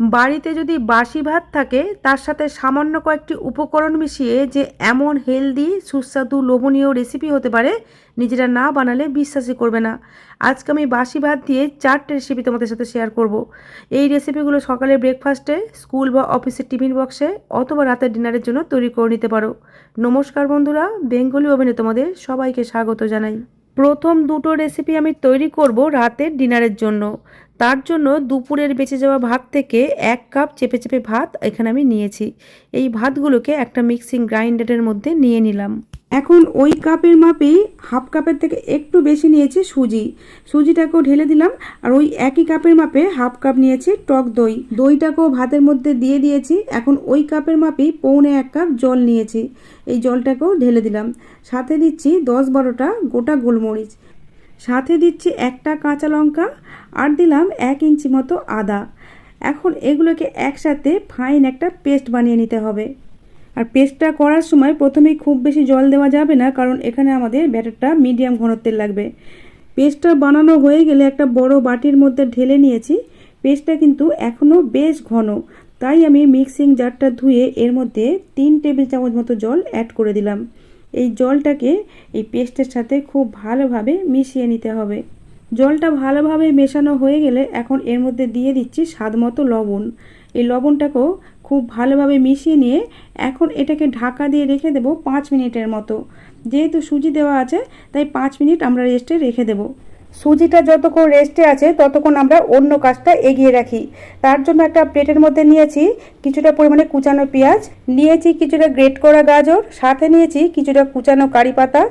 বাড়িতে যদি বাসি ভাত থাকে, তার সাথে সামান্য কয়েকটি উপকরণ মিশিয়ে যে এমন হেলদি, সুস্বাদু, লোভনীয় রেসিপি হতে পারে, নিজেরা না বানালে বিশ্বাসই করবে না। আজকে আমি বাসি ভাত দিয়ে চারটে রেসিপি তোমাদের সাথে শেয়ার করব। এই রেসিপিগুলো সকালে ব্রেকফাস্টে স্কুল বা অফিসের টিফিন বক্সে অথবা রাতের ডিনারের জন্য তৈরি করে নিতে পারো। নমস্কার বন্ধুরা, বেঙ্গলি ওভেনে তোমাদের সবাইকে স্বাগত জানাই। প্রথম দুটো রেসিপি আমি তৈরি করব রাতের ডিনারের জন্য। তার জন্য দুপুরের বেঁচে যাওয়া ভাত থেকে এক কাপ চেপে চেপে ভাত এখানে আমি নিয়েছি। এই ভাতগুলোকে একটা মিক্সিং গ্রাইন্ডারের মধ্যে নিয়ে নিলাম। এখন ওই কাপের মাপেই হাফ কাপের থেকে একটু বেশি নিয়েছি সুজি। সুজিটাকেও ঢেলে দিলাম আর ওই একই কাপের মাপে হাফ কাপ নিয়েছি টক দই। দইটাকেও ভাতের মধ্যে দিয়ে দিয়েছি, এখন ওই কাপের মাপেই পৌনে এক কাপ জল নিয়েছি। এই জলটাকেও ঢেলে দিলাম। সাথে দিচ্ছি দশ বারোটা গোটা গোলমরিচ। সাথে দিচ্ছি একটা কাঁচা লঙ্কা আর দিলাম এক ইঞ্চি মতো আদা। এখন এগুলোকে একসাথে ফাইন একটা পেস্ট বানিয়ে নিতে হবে। আর পেস্টটা করার সময় প্রথমেই খুব বেশি জল দেওয়া যাবে না, কারণ এখানে আমাদের ব্যাটারটা মিডিয়াম ঘনত্বের লাগবে। পেস্টটা বানানো হয়ে গেলে একটা বড় বাটির মধ্যে ঢেলে নিয়েছি। পেস্টটা কিন্তু এখনও বেশ ঘন। তাই আমি মিক্সিং জারটা ধুয়ে এর মধ্যে তিন টেবিল চামচ মতো জল অ্যাড করে দিলাম। এই জলটাকে এই পেস্টের সাথে খুব ভালোভাবে মিশিয়ে নিতে হবে। জলটা ভালোভাবে মেশানো হয়ে গেলে এখন এর মধ্যে দিয়ে দিচ্ছি স্বাদ মতো লবণ। এই লবণটাকেও খুব ভালোভাবে মিশিয়ে নিয়ে এখন এটাকে ঢাকা দিয়ে রেখে দেবো পাঁচ মিনিটের মতো। যেহেতু সুজি দেওয়া আছে, তাই পাঁচ মিনিট আমরা রেস্টে রেখে দেবো। সুজিটা যতক্ষণ রেস্টে আছে, ততক্ষণ আমরা অন্য কাজটা এগিয়ে রাখি। তার জন্য একটা প্লেটের মধ্যে নিয়েছি কিছুটা পরিমাণে কুচানো পেঁয়াজ, নিয়েছি কিছুটা গ্রেট করা গাজর, সাথে নিয়েছি কিছুটা কুচানো কারি পাতা।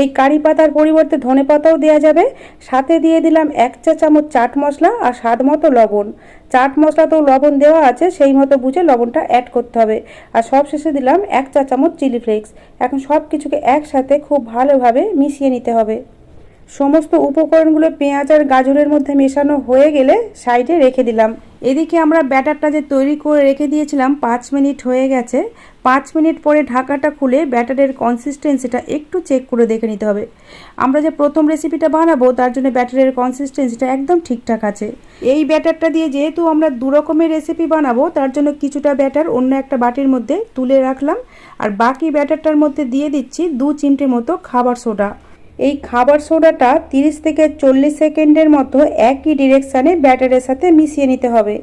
এই কারি পাতার পরিবর্তে ধনে পাতাও দেওয়া যাবে। সাথে দিয়ে দিলাম এক চা চামচ চাট মশলা আর স্বাদ মতো লবণ। চাট মশলা তো লবণ দেওয়া আছে, সেই মতো বুঝে লবণটা অ্যাড করতে হবে। আর সব শেষে দিলাম এক চা চামচ চিলি ফ্লেক্স। এখন সব কিছুকে একসাথে খুব ভালোভাবে মিশিয়ে নিতে হবে। সমস্ত উপকরণগুলো পেঁয়াজ আর গাজরের মধ্যে মেশানো হয়ে গেলে সাইডে রেখে দিলাম। এদিকে আমরা ব্যাটারটা যে তৈরি করে রেখে দিয়েছিলাম, পাঁচ মিনিট হয়ে গেছে। পাঁচ মিনিট পরে ঢাকাটা খুলে ব্যাটারের কনসিস্টেন্সিটা একটু চেক করে দেখে নিতে হবে। আমরা যে প্রথম রেসিপিটা বানাবো, তার জন্য ব্যাটারের কনসিস্টেন্সিটা একদম ঠিকঠাক আছে। এই ব্যাটারটা দিয়ে যেহেতু আমরা দু রকমের রেসিপি বানাবো, তার জন্য কিছুটা ব্যাটার অন্য একটা বাটির মধ্যে তুলে রাখলাম। আর বাকি ব্যাটারটার মধ্যে দিয়ে দিচ্ছি দু চিমটে মতো খাবার সোডা। এই খাবার সোডাটা 30 থেকে চল্লিশ সেকেন্ডের মতো একই ডিরেকশানে ব্যাটারের সাথে মিশিয়ে নিতে হবে।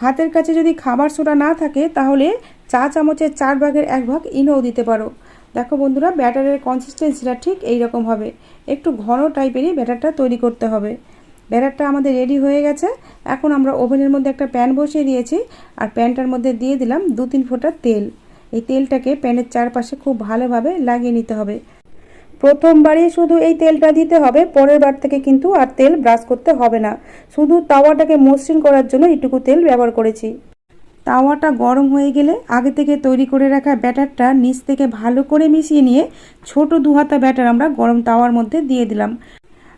হাতের কাছে যদি খাবার সোডা না থাকে, তাহলে চা চামচের চার ভাগের এক ভাগ ইনোও দিতে পারো। দেখো বন্ধুরা, ব্যাটারের কনসিস্টেন্সিটা ঠিক এই রকম হবে। একটু ঘন টাইপেরই ব্যাটারটা তৈরি করতে হবে। ব্যাটারটা আমাদের রেডি হয়ে গেছে। এখন আমরা ওভেনের মধ্যে একটা প্যান বসিয়ে দিয়েছি আর প্যানটার মধ্যে দিয়ে দিলাম দু তিন ফোঁটা তেল। এই তেলটাকে প্যানের চারপাশে খুব ভালোভাবে লাগিয়ে নিতে হবে। প্রথমবারই শুধু এই তেলটা দিতে হবে পরের বার থেকে কিন্তু আর তেল ব্রাশ করতে হবে না। শুধু তাওয়াটাকে মসৃণ করার জন্য এইটুকু তেল ব্যবহার করেছি। তাওয়াটা গরম হয়ে গেলে আগে থেকে তৈরি করে রাখা ব্যাটারটা নিচ থেকে ভালো করে মিশিয়ে নিয়ে ছোট দু হাতা ব্যাটার আমরা গরম তাওয়ার মধ্যে দিয়ে দিলাম।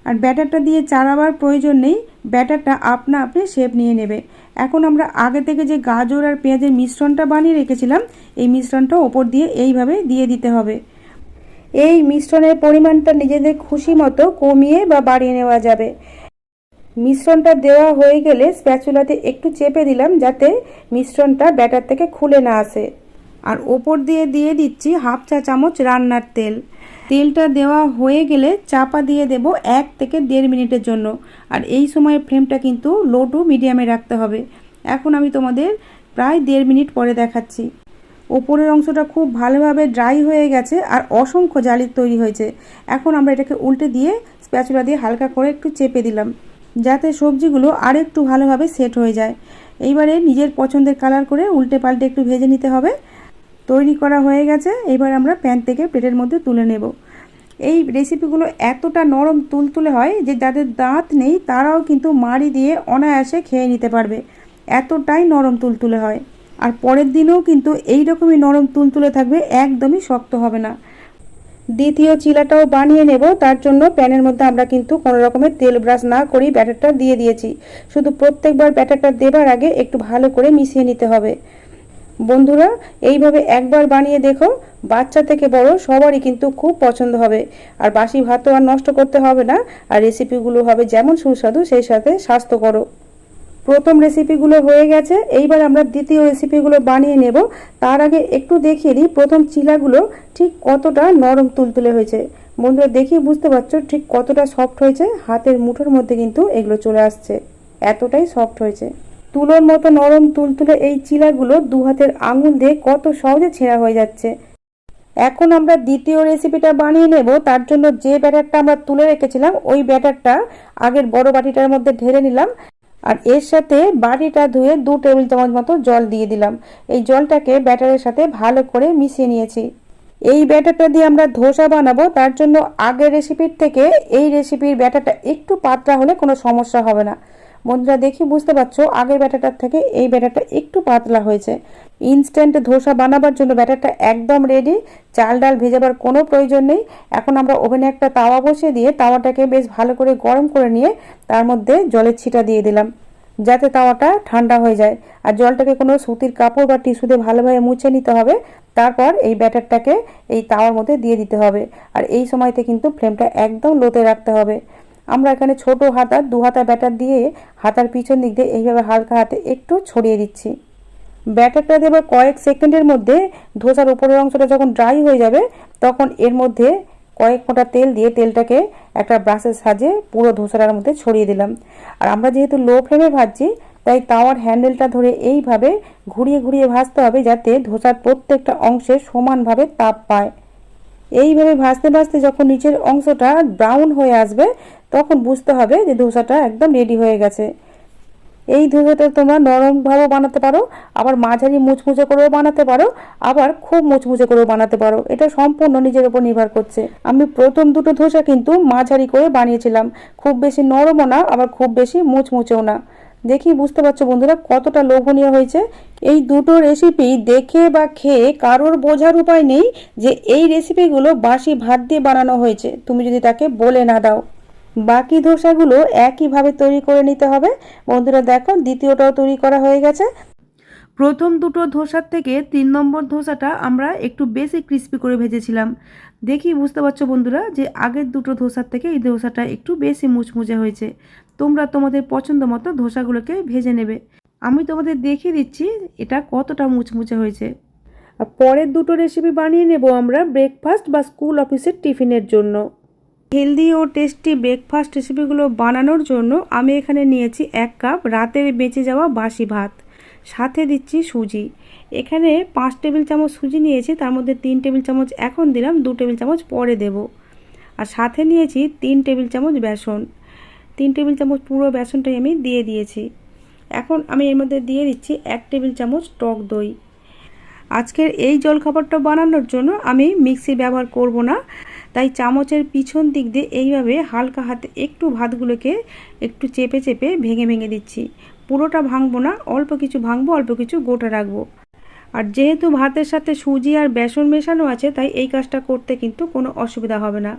আর ব্যাটারটা দিয়ে চালাবার প্রয়োজন নেই, ব্যাটারটা আপনা আপনি শেপ নিয়ে নেবে। এখন আমরা আগে থেকে যে গাজর আর পেঁয়াজের মিশ্রণটা বানিয়ে রেখেছিলাম, এই মিশ্রণটা ওপর দিয়ে এইভাবে দিয়ে দিতে হবে। এই মিশ্রণের পরিমাণটা নিজেদের খুশি মতো কমিয়ে বা বাড়িয়ে নেওয়া যাবে। মিশ্রণটা দেওয়া হয়ে গেলে স্প্যাচুলাতে একটু চেপে দিলাম যাতে মিশ্রণটা ব্যাটার থেকে খুলে না আসে। আর ওপর দিয়ে দিয়ে দিচ্ছি হাফ চা চামচ রান্নার তেল। তেলটা দেওয়া হয়ে গেলে চাপা দিয়ে দেব এক থেকে দেড় মিনিটের জন্য। আর এই সময় ফ্লেমটা কিন্তু লো টু মিডিয়ামে রাখতে হবে। এখন আমি তোমাদের প্রায় দেড় মিনিট পরে দেখাচ্ছি। ওপরের অংশটা খুব ভালোভাবে ড্রাই হয়ে গেছে আর অসংখ্য জালির তৈরি হয়েছে। এখন আমরা এটাকে উল্টে দিয়ে স্প্যাচুলা দিয়ে হালকা করে একটু চেপে দিলাম, যাতে সবজিগুলো আর একটু ভালোভাবে সেট হয়ে যায়। এইবারে নিজের পছন্দের কালার করে উল্টে পাল্টে একটু ভেজে নিতে হবে। তৈরি করা হয়ে গেছে, এবার আমরা প্যান থেকে প্লেটের মধ্যে তুলে নেব। এই রেসিপিগুলো এতটা নরম তুলতুলে হয় যে যাদের দাঁত নেই তারাও কিন্তু মাড়ি দিয়ে অনায়াসে খেয়ে নিতে পারবে। এতটাই নরম তুলতুলে হয়। আর পরের দিনেও কিন্তু এই রকমই নরম তুলতুলে থাকবে, একদমই শক্ত হবে না। দ্বিতীয় চিলাটাও বানিয়ে নেব, তার জন্য প্যানের মধ্যে আমরা কিন্তু কোনো রকমের তেল ব্রাশ না করেই ব্যাটারটা দিয়ে দিয়েছি। শুধু প্রত্যেকবার ব্যাটারটা দেবার আগে একটু ভালো করে মিশিয়ে নিতে হবে। বন্ধুরা, এইভাবে একবার বানিয়ে দেখো, বাচ্চা থেকে বড় সবারই কিন্তু খুব পছন্দ হবে। আর বাসি ভাতও আর নষ্ট করতে হবে না, আর রেসিপিগুলো হবে যেমন সুস্বাদু, সেই সাথে স্বাস্থ্যকরও। প্রথম রেসিপিগুলো হয়ে গেছে। এইবার আমরা দ্বিতীয় রেসিপিগুলো বানিয়ে নেব। তার আগে একটু দেখিয়ে দিই প্রথম চিলাগুলো ঠিক কতটা নরম তুলতুলে হয়েছে। বন্ধুরা দেখি বুঝতে পারছ ঠিক কতটা সফট হয়েছে। হাতের মুঠোর মধ্যে কিন্তু এগুলো চলে আসছে। এতটাই সফট হয়েছে। তুলোর মতো নরম তুলতুলে এই চিলাগুলো দু হাতের আঙুল দিয়ে কত সহজে ছেঁড়া হয়ে যাচ্ছে। এখন আমরা দ্বিতীয় রেসিপিটা বানিয়ে নেব। তার জন্য যে ব্যাটারটা আমরা তুলে রেখেছিলাম, ওই ব্যাটারটা আগের বড় বাটিটার মধ্যে ঢেলে নিলাম। আর এর সাথে বাটিটা ধুয়ে দু টেবিল চামচ মতো জল দিয়ে দিলাম। এই জলটাকে ব্যাটারের সাথে ভালো করে মিশিয়ে নিয়েছি। এই ব্যাটারটা দিয়ে আমরা ধোসা বানাবো, তার জন্য আগের রেসিপির থেকে এই রেসিপির ব্যাটারটা একটু পাতলা হলে কোনো সমস্যা হবে না। বন্ধুরা, দেখি বুঝতে পারছ, আগের ব্যাটারটার থেকে এই ব্যাটারটা একটু পাতলা হয়েছে। ইনস্ট্যান্ট ধোসা বানাবার জন্য ব্যাটারটা একদম রেডি চাল ডাল ভেজাবার কোনো প্রয়োজন নেই। এখন আমরা ওভেনে একটা তাওয়া বসিয়ে দিয়ে তাওয়াটাকে বেশ ভালো করে গরম করে নিয়ে তার মধ্যে জলের ছিটা দিয়ে দিলাম, যাতে তাওয়াটা ঠান্ডা হয়ে যায়। আর জলটাকে কোনো সুতির কাপড় বা টিস্যু দিয়ে ভালোভাবে মুছে নিতে হবে। তারপর এই ব্যাটারটাকে এই তাওয়ার মধ্যে দিয়ে দিতে হবে। আর এই সময়তে কিন্তু ফ্লেমটা একদম লোতে রাখতে হবে। আমরা এখানে ছোট হাতা দু হাতা ব্যাটার দিয়ে হাতার পিছন দিক দিয়ে এইভাবে হালকা হাতে একটু ছড়িয়ে দিচ্ছি। ব্যাটারটা দেবার কয়েক সেকেন্ডের মধ্যে, ধোসার উপরের অংশটা যখন ড্রাই হয়ে যাবে, তখন এর মধ্যে কয়েক ফোঁটা তেল দিয়ে তেলটাকে একটা ব্রাশের সাজে পুরো ধোসাটার মধ্যে ছড়িয়ে দিলাম। আর আমরা যেহেতু লো ফ্লেমে ভাজছি, তাই তাওয়ার হ্যান্ডেলটা ধরে এইভাবে ঘুরিয়ে ঘুরিয়ে ভাজতে হবে যাতে ধোসার প্রত্যেকটা অংশে সমানভাবে তাপ পায়। এইভাবে ভাজতে ভাজতে যখন নিচের অংশটা ব্রাউন হয়ে আসবে, তখন বুঝতে হবে যে ধোসাটা একদম রেডি হয়ে গেছে। এই ধোসাটা তোমরা নরমভাবেও বানাতে পারো, আবার মাঝারি মুচমুচে করেও বানাতে পারো, আবার খুব মুচমুচে করেও বানাতে পারো। এটা সম্পূর্ণ নিজের উপর নির্ভর করছে। আমি প্রথম দুটো ধোসা কিন্তু মাঝারি করে বানিয়েছিলাম। খুব বেশি নরমও না, আবার খুব বেশি মুচমুচেও না। দেখি বুঝতে পারছ বন্ধুরা কতটা লোভনীয় হয়েছে। এই দুটো রেসিপি দেখে বা খেয়ে কারোর বোঝার উপায় নেই যে এই রেসিপিগুলো বাসি ভাত দিয়ে বানানো হয়েছে। তুমি যদি তাকে বলে না দাও। বাকি ধোসাগুলো একইভাবে তৈরি করে নিতে হবে। বন্ধুরা দেখো, দ্বিতীয়টাও তৈরি করা হয়ে গেছে। প্রথম দুটো ধোসার থেকে তিন নম্বর ধোসাটা আমরা একটু বেশি ক্রিস্পি করে ভেজেছিলাম। দেখি বুঝতে পারছ বন্ধুরা যে আগের দুটো ধোসার থেকে এই ধোসাটা একটু বেশি মুচমুচে হয়েছে। তোমরা তোমাদের পছন্দ মতো ধোসাগুলোকে ভেজে নেবে। আমি তোমাদের দেখিয়ে দিচ্ছি এটা কতটা মুচমুচে হয়েছে। আর পরের দুটো রেসিপি বানিয়ে নেব আমরা ব্রেকফাস্ট বা স্কুল অফিসের টিফিনের জন্য। হেলদি ও টেস্টি ব্রেকফাস্ট রেসিপিগুলো বানানোর জন্য আমি এখানে নিয়েছি এক কাপ রাতের বেঁচে যাওয়া বাসি ভাত। সাথে দিচ্ছি সুজি। এখানে পাঁচ টেবিল চামচ সুজি নিয়েছি, তার মধ্যে তিন টেবিল চামচ এখন দিলাম, দু টেবিল চামচ পরে দেব। আর সাথে নিয়েছি তিন টেবিল চামচ বেসন। তিন টেবিল চামচ পুরো বেসনটাই আমি দিয়ে দিয়েছি। এখন আমি এর মধ্যে দিয়ে দিচ্ছি এক টেবিল চামচ টক দই। আজকের এই জলখাবারটা বানানোর জন্য আমি মিক্সি ব্যবহার করব না, তাই চামচের পিছন দিক দিয়ে এইভাবে হালকা হাতে একটু ভাতগুলোকে একটু চেপে চেপে ভেঙে ভেঙে দিচ্ছি। পুরোটা ভাঙবো না, অল্প কিছু ভাঙবো, অল্প কিছু গোটা রাখব। আর যেহেতু ভাতের সাথে সুজি আর বেসন মেশানো আছে, তাই এই কাজটা করতে কিন্তু কোনো অসুবিধা হবে না।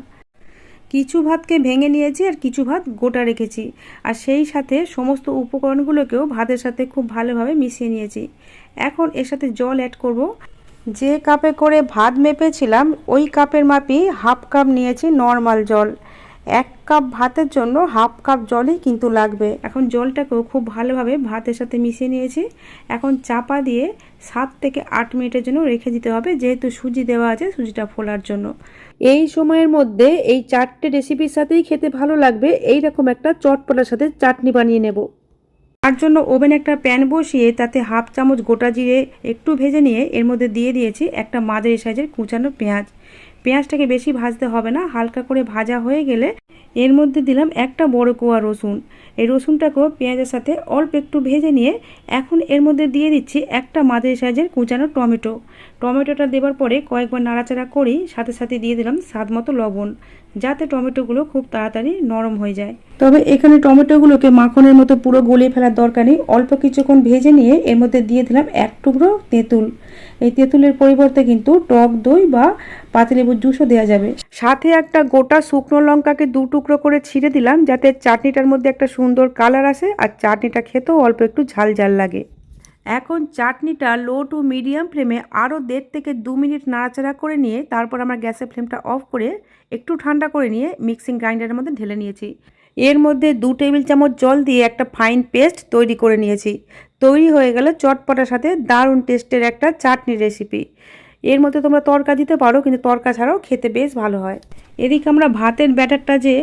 কিছু ভাতকে ভেঙে নিয়েছি আর কিছু ভাত গোটা রেখেছি। আর সেই সাথে সমস্ত উপকরণগুলোকেও ভাতের সাথে খুব ভালোভাবে মিশিয়ে নিয়েছি। এখন এর সাথে জল অ্যাড করব। যে কাপে করে ভাত মেপেছিলাম, ওই কাপের মাপই হাফ কাপ নিয়েছি নর্মাল জল। এক কাপ ভাতের জন্য হাফ কাপ জলই কিন্তু লাগবে। এখন জলটাকেও খুব ভালোভাবে ভাতের সাথে মিশিয়ে নিয়েছি। এখন চাপা দিয়ে সাত থেকে আট মিনিটের জন্য রেখে দিতে হবে, যেহেতু সুজি দেওয়া আছে, সুজিটা ফোলার জন্য। এই সময়ের মধ্যে এই চারটে রেসিপির সাথেই খেতে ভালো লাগবে। এই রকম একটা চটপটার সাথে চাটনি বানিয়ে নেব। তার জন্য ওভেনে একটা প্যান বসিয়ে তাতে হাফ চামচ গোটা জিরে একটু ভেজে নিয়ে এর মধ্যে দিয়ে দিয়েছি একটা মাঝারি সাইজের কুচানো পেঁয়াজ। পেঁয়াজটাকে বেশি ভাজতে হবে না, হালকা করে ভাজা হয়ে গেলে এর মধ্যে দিলাম একটা বড় কোয়া রসুন। এই রসুনটাকেও পেঁয়াজের সাথে অল্প একটু ভেজে নিয়ে এখন এর মধ্যে দিয়ে দিচ্ছি একটা মাঝারি সাইজের কুচানো টমেটো। টমেটোটা দেওয়ার পরে কয়েকবার নাড়াচাড়া করি, সাথে সাথে দিয়ে দিলাম স্বাদ মতো লবণ, যাতে টমেটোগুলো খুব তাড়াতাড়ি নরম হয়ে যায়। তবে এখানে টমেটোগুলোকে মাখনের মতো পুরো গলিয়ে ফেলার দরকার নেই, অল্প কিছুক্ষণ ভেজে নিয়ে এর মধ্যে দিয়ে দিলাম এক টুকরো তেঁতুল। এই তেঁতুলের পরিবর্তে কিন্তু টক দই বা পাতিলেবুর জুসও দেওয়া যাবে। সাথে একটা গোটা শুকনো লঙ্কাকে দু টুকরো করে ছিঁড়ে দিলাম, যাতে চাটনিটার মধ্যে একটা সুন্দর কালার আসে আর চাটনিটা খেতেও অল্প একটু ঝাল ঝাল লাগে। এখন চাটনিটা লো টু মিডিয়াম ফ্লেমে আরও দেড় থেকে দু মিনিট নাড়াচাড়া করে নিয়ে তারপর আমরা গ্যাসের ফ্লেমটা অফ করে একটু ঠান্ডা করে নিয়ে মিক্সিং গ্রাইন্ডারের মধ্যে ঢেলে নিয়েছি। এর মধ্যে দু টেবিল চামচ জল দিয়ে একটা ফাইন পেস্ট তৈরি করে নিয়েছি। তৈরি হয়ে গেল চটপটার সাথে দারুণ টেস্টের একটা চাটনি রেসিপি এর মধ্যে তোমরা তরকা দিতে পারো, কিন্তু তরকা ছাড়াও খেতে বেশ ভালো হয়। এদিকে আমরা ভাতের ব্যাটারটা যে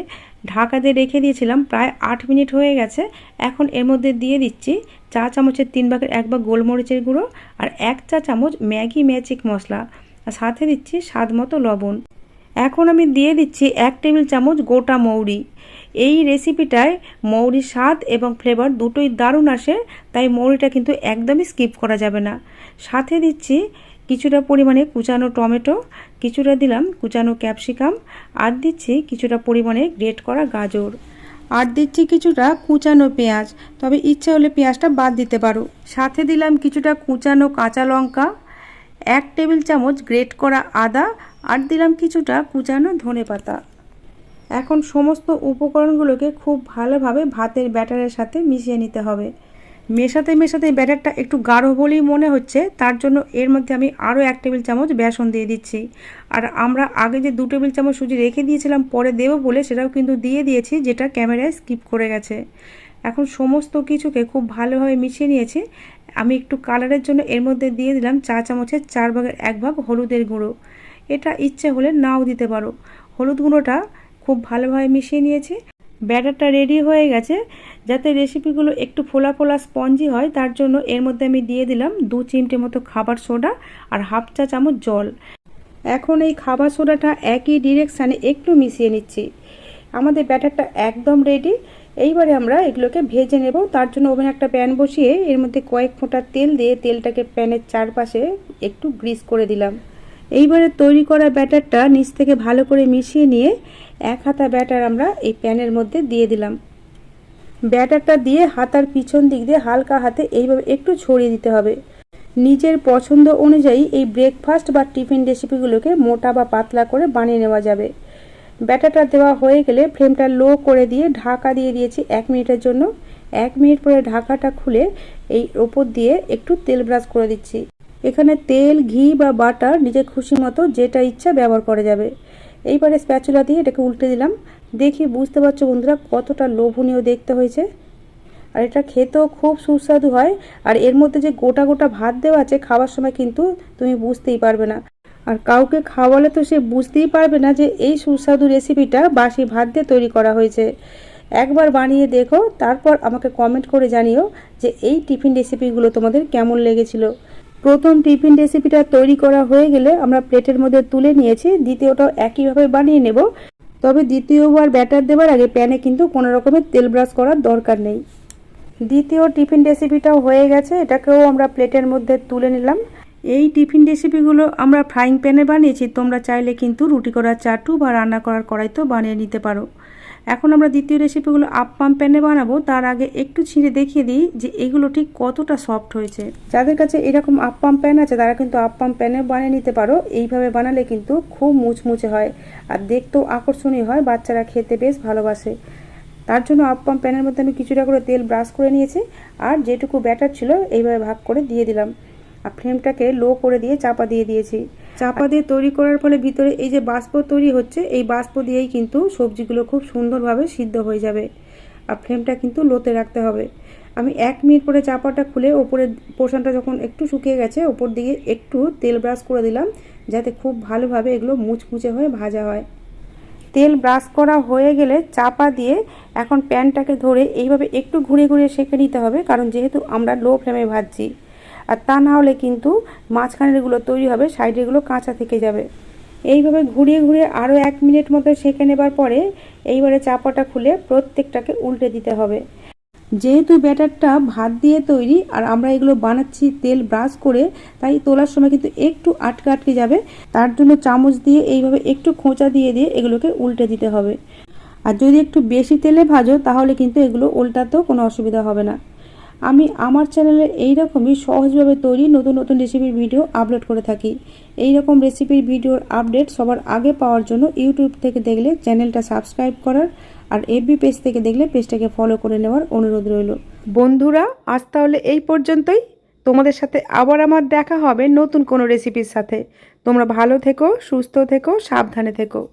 দিয়ে রেখে দিয়েছিলাম, প্রায় আট মিনিট হয়ে গেছে। এখন এর মধ্যে দিয়ে দিচ্ছি চা চামচের তিন ভাগের এক ভাগ গোলমরিচের গুঁড়ো আর এক চা চামচ ম্যাগি ম্যাজিক মশলা। আর সাথে দিচ্ছি স্বাদ মতো লবণ। এখন আমি দিয়ে দিচ্ছি এক টেবিল চামচ গোটা মৌরি। এই রেসিপিটায় মৌরির স্বাদ এবং ফ্লেভার দুটোই দারুণ আসে, তাই মৌরিটা কিন্তু একদমই স্কিপ করা যাবে না। সাথে দিচ্ছি কিছুটা পরিমাণে কুচানো টমেটো, কিছুটা দিলাম কুচানো ক্যাপসিকাম আর দিচ্ছি কিছুটা পরিমাণে গ্রেট করা গাজর। আর দিচ্ছি কিছুটা কুচানো পেঁয়াজ, তবে ইচ্ছে হলে পেঁয়াজটা বাদ দিতে পারো। সাথে দিলাম কিছুটা কুচানো কাঁচা লঙ্কা, এক টেবিল চামচ গ্রেট করা আদা, আর দিলাম কিছুটা কুচানো ধনে পাতা এখন সমস্ত উপকরণগুলোকে খুব ভালোভাবে ভাতের ব্যাটারের সাথে মিশিয়ে নিতে হবে। মেশাতে মেশাতে ব্যাটারটা একটু গাঢ় বলেই মনে হচ্ছে, তার জন্য এর মধ্যে আমি আরও এক টেবিল চামচ বেসন দিয়ে দিচ্ছি। আর আমরা আগে যে দু টেবিল চামচ সুজি রেখে দিয়েছিলাম, পরে দেবো বলে সেটাও কিন্তু দিয়ে দিয়েছি, যেটা ক্যামেরায় স্কিপ করে গেছে। এখন সমস্ত কিছুকে খুব ভালোভাবে মিশিয়ে নিয়েছি। আমি একটু কালারের জন্য এর মধ্যে দিয়ে দিলাম চা চামচের চার ভাগের এক ভাগ হলুদের গুঁড়ো। এটা ইচ্ছে হলে নাও দিতে পারো। হলুদ গুঁড়োটা খুব ভালোভাবে মিশিয়ে নিয়েছি। ব্যাটারটা রেডি হয়ে গেছে। যাতে রেসিপিগুলো একটু ফোলা ফোলা স্পঞ্জি হয়, তার জন্য এর মধ্যে আমি দিয়ে দিলাম দু চিমটে মতো খাবার সোডা আর হাফ চা চামচ জল। এখন এই খাবার সোডাটা একই ডিরেকশানে একটু মিশিয়ে নিচ্ছি। আমাদের ব্যাটারটা একদম রেডি এইবারে আমরা এগুলোকে ভেজে নেব। তার জন্য ওভেন একটা প্যান বসিয়ে এর মধ্যে কয়েক ফোঁটা তেল দিয়ে তেলটাকে প্যানের চারপাশে একটু গ্রিস করে দিলাম। এইবারে তৈরি করা ব্যাটারটা নিচ থেকে ভালো করে মিশিয়ে নিয়ে এক হাতা ব্যাটার আমরা এই প্যানের মধ্যে দিয়ে দিলাম। ব্যাটারটা দিয়ে হাতার পিছন দিক দিয়ে হালকা হাতে এইভাবে একটু ছড়িয়ে দিতে হবে। নিজের পছন্দ অনুযায়ী এই ব্রেকফাস্ট বা টিফিন রেসিপিগুলোকে মোটা বা পাতলা করে বানিয়ে নেওয়া যাবে। ব্যাটারটা দেওয়া হয়ে গেলে ফ্লেমটা লো করে দিয়ে ঢাকা দিয়ে দিয়েছি এক মিনিটের জন্য। এক মিনিট পরে ঢাকাটা খুলে এই ওপর দিয়ে একটু তেল ব্রাশ করে দিচ্ছি। এখানে তেল, ঘি বা বাটার নিজের খুশি মতো যেটা ইচ্ছা ব্যবহার করা যাবে। এইবারে স্প্যাচুলা দিয়ে এটাকে উল্টে দিলাম। দেখি বুঝতে পারছ বন্ধুরা কতটা লোভনীয় দেখতে হয়েছে। আর এটা খেতেও খুব সুস্বাদু হয়। আর এর মধ্যে যে গোটা গোটা ভাত দেওয়া আছে খাওয়ার সময় কিন্তু তুমি বুঝতেই পারবে না। আর কাউকে খাওয়ালে তো সে বুঝতেই পারবে না যে এই সুস্বাদু রেসিপিটা বাসি ভাত দিয়ে তৈরি করা হয়েছে। একবার বানিয়ে দেখো, তারপর আমাকে কমেন্ট করে জানিও যে এই টিফিন রেসিপিগুলো তোমাদের কেমন লেগেছিল। প্রথম টিফিন রেসিপিটা তৈরি করা হয়ে গেলে আমরা প্লেটের মধ্যে তুলে নিয়েছি, দ্বিতীয়টাও একইভাবে বানিয়ে নেব। তবে দ্বিতীয়বার ব্যাটার দেওয়ার আগে প্যানে কিন্তু কোনো রকমের তেল ব্রাশ করার দরকার নেই। দ্বিতীয় টিফিন রেসিপিটাও হয়ে গেছে, এটাকেও আমরা প্লেটের মধ্যে তুলে নিলাম। এই টিফিন রেসিপিগুলো আমরা ফ্রাইং প্যানে বানিয়েছি, তোমরা চাইলে কিন্তু রুটি করার চাটু বা রান্না করার কড়াইতেও বানিয়ে নিতে পারো। এখন আমরা দ্বিতীয় রেসিপিগুলো আপ্পাম প্যানে বানাবো। তার আগে একটু ছিঁড়ে দেখিয়ে দিই যে এগুলো ঠিক কতটা সফট হয়েছে। যাদের কাছে এরকম আপ্পাম প্যান আছে, তারা কিন্তু আপ্পাম প্যানে বানিয়ে নিতে পারো। এইভাবে বানালে কিন্তু খুব মুচমুচে হয় আর দেখতেও আকর্ষণীয় হয়, বাচ্চারা খেতে বেশ ভালোবাসে। তার জন্য আপ্পাম প্যানের মধ্যে আমি কিছুটা করে তেল ব্রাশ করে নিয়েছি। আর যেটুকু ব্যাটার ছিল, এইভাবে ভাগ করে দিয়ে দিলাম। আর ফ্লেমটাকে লো করে দিয়ে চাপা দিয়ে দিয়েছি। চাপা দিয়ে তৈরি করার ফলে ভিতরে এই যে বাষ্প তৈরি হচ্ছে, এই বাষ্প দিয়েই কিন্তু সবজিগুলো খুব সুন্দরভাবে সিদ্ধ হয়ে যাবে আর ফ্লেমটা কিন্তু লোতে রাখতে হবে। আমি এক মিনিট পরে চাপাটা খুলে ওপরের পোর্শনটা যখন একটু শুকিয়ে গেছে, ওপর দিকে একটু তেল ব্রাশ করে দিলাম, যাতে খুব ভালোভাবে এগুলো মুচমুচে হয়ে ভাজা হয়। তেল ব্রাশ করা হয়ে গেলে চাপা দিয়ে এখন প্যানটাকে ধরে এইভাবে একটু ঘুরে ঘুরে সেঁকে নিতে হবে, কারণ যেহেতু আমরা লো ফ্লেমে ভাজছি। আর তা না হলে কিন্তু মাঝখানেরগুলো তৈরি হবে সাইডেরগুলো কাঁচা থেকে যাবে। এইভাবে ঘুরিয়ে ঘুরিয়ে আরও এক মিনিট মতো সেঁকে নেবার পরে এইবারে চাপাটা খুলে প্রত্যেকটাকে উল্টে দিতে হবে। যেহেতু ব্যাটারটা ভাত দিয়ে তৈরি আর আমরা এগুলো বানাচ্ছি তেল ব্রাশ করে, তাই তোলার সময় কিন্তু একটু আটকে আটকে যাবে। তার জন্য চামচ দিয়ে এইভাবে একটু খোঁচা দিয়ে দিয়ে এগুলোকে উল্টে দিতে হবে। আর যদি একটু বেশি তেলে ভাজো তাহলে কিন্তু এগুলো উল্টাতেও কোনো অসুবিধা হবে না। আমি আমার চ্যানেলে এইরকমই সহজভাবে তৈরি নতুন নতুন রেসিপির ভিডিও আপলোড করে থাকি। এই রকম রেসিপির ভিডিওর আপডেট সবার আগে পাওয়ার জন্য ইউটিউব থেকে দেখলে চ্যানেলটা সাবস্ক্রাইব করার আর এফবি পেজ থেকে দেখলে পেজটাকে ফলো করে নেওয়ার অনুরোধ রইল। বন্ধুরা, আজ তাহলে এই পর্যন্তই। তোমাদের সাথে আবার আমার দেখা হবে নতুন কোনো রেসিপির সাথে। তোমরা ভালো থেকো, সুস্থ থেকো, সাবধানে থেকো।